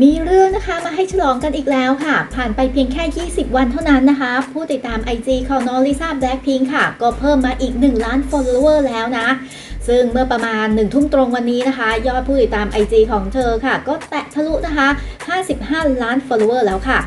มีเรื่องนะคะมาให้ฉลองกันอีกแล้วค่ะ ผ่านไปเพียงแค่ 20 วันเท่านั้นนะคะ ผู้ติดตาม IG ของน้องลิซ่าแบล็คพิงค่ะ ก็เพิ่มมาอีก 1 ล้าน follower แล้วนะ ซึ่งเมื่อประมาณ 1 ทุ่มตรงวันนี้นะคะ ยอดผู้ติดตาม IG ของเธอค่ะ ก็แตะทะลุนะคะ 55 ล้าน follower แล้วค่ะ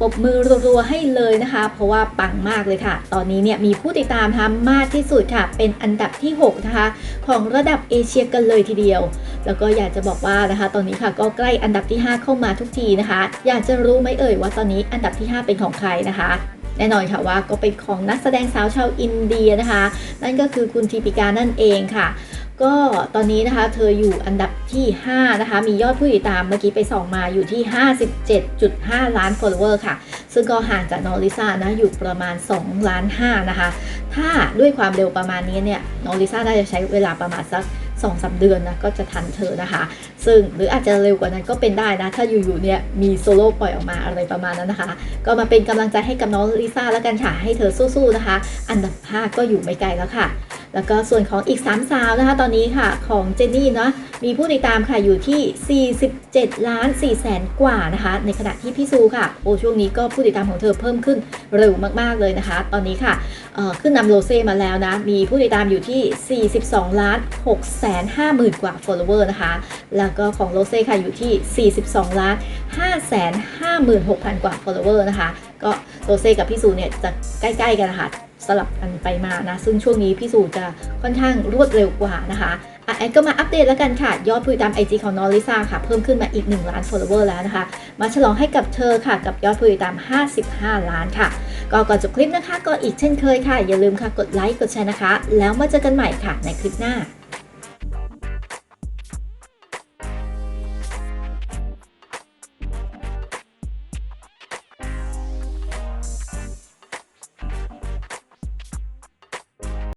ปรบมือรัวๆให้เลยนะคะ เพราะว่าปังมากเลยค่ะ ตอนนี้เนี่ยมีผู้ติดตามนะคะมากที่สุดค่ะ เป็นอันดับที่ 6 นะคะ ของระดับเอเชียกันเลยทีเดียว แล้วก็อยากจะบอกว่านะคะ ตอนนี้ค่ะก็ใกล้อันดับที่ 5 เข้ามาทุกทีนะคะ อยากจะรู้ไหมเอ่ยว่าตอนนี้อันดับที่ 5 เป็นของใครนะคะแน่นอนค่ะว่าก็เป็นของนักแสดงสาวชาวอินเดียนะคะ นั่นก็คือคุณทีปิกานั่นเองค่ะ ก็ตอนนี้นะคะเธออยู่อันดับที่ 5 นะคะ มียอดผู้ติดตามเมื่อกี้ไปส่องมาอยู่ที่ 57.5 ล้าน follower ค่ะ ซึ่งก็ห่างจากน้องลิซ่านะอยู่ประมาณ 2 ล้าน 5 นะคะ ถ้าด้วยความเร็วประมาณนี้เนี่ยน้องลิซ่าน่าจะใช้เวลาประมาณสัก2อสเดือนนะก็จะทันเธอนะคะ ซึ่งหรืออาจจะเร็วกว่านั้นก็เป็นได้นะ ถ้าอยู่ๆเนี่ยมีโซโล่ปล่อยออกมาอะไรประมาณนั้นนะคะ ก็มาเป็นกำลังใจให้กับน้องลิซ่าแล้วกันค่ะ ให้เธอสู้ๆนะคะ อันดับ 5 ก็อยู่ไม่ไกลแล้วค่ะ แล้วก็ส่วนของอีก 3 สาวนะคะ ตอนนี้ค่ะของเจนนี่เนาะมีผู้ติดตามค่ะอยู่ที่ 47 ล้าน4แสนกว่านะคะ ในขณะที่พี่ซูค่ะ โอ้ช่วงนี้ก็ผู้ติดตามของเธอเพิ่มขึ้นเร็วมากๆเลยนะคะ ตอนนี้ค่ะขึ้นนำโรเซ่มาแล้วนะ มีผู้ติดตามอยู่ที่ 42 ล้าน6แสน5หมื่นกว่า follower นะคะ แล้วก็ของโรเซ่ค่ะอยู่ที่ 42 ล้าน5แสน5หมื่น6พันกว่า follower นะคะ ก็โรเซ่กับพี่ซูเนี่ยจะใกล้ๆกันนะคะ สลับกันไปมานะ ซึ่งช่วงนี้พี่สูจะค่อนข้างรวดเร็วกว่านะคะอะแอนก็มาอัปเดตแล้วกันค่ะ ยอดผู้ติดตาม IG ของน้องลิซ่าค่ะ เพิ่มขึ้นมาอีก 1 ล้าน follower แล้วนะคะ มาฉลองให้กับเธอค่ะ กับยอดผู้ติดตาม 55 ล้านค่ะ ก็ก่อนจบคลิปนะคะ ก็อีกเช่นเคยค่ะ อย่าลืมค่ะ กดไลค์ กดแชร์นะคะ แล้วมาเจอกันใหม่ค่ะในคลิปหน้า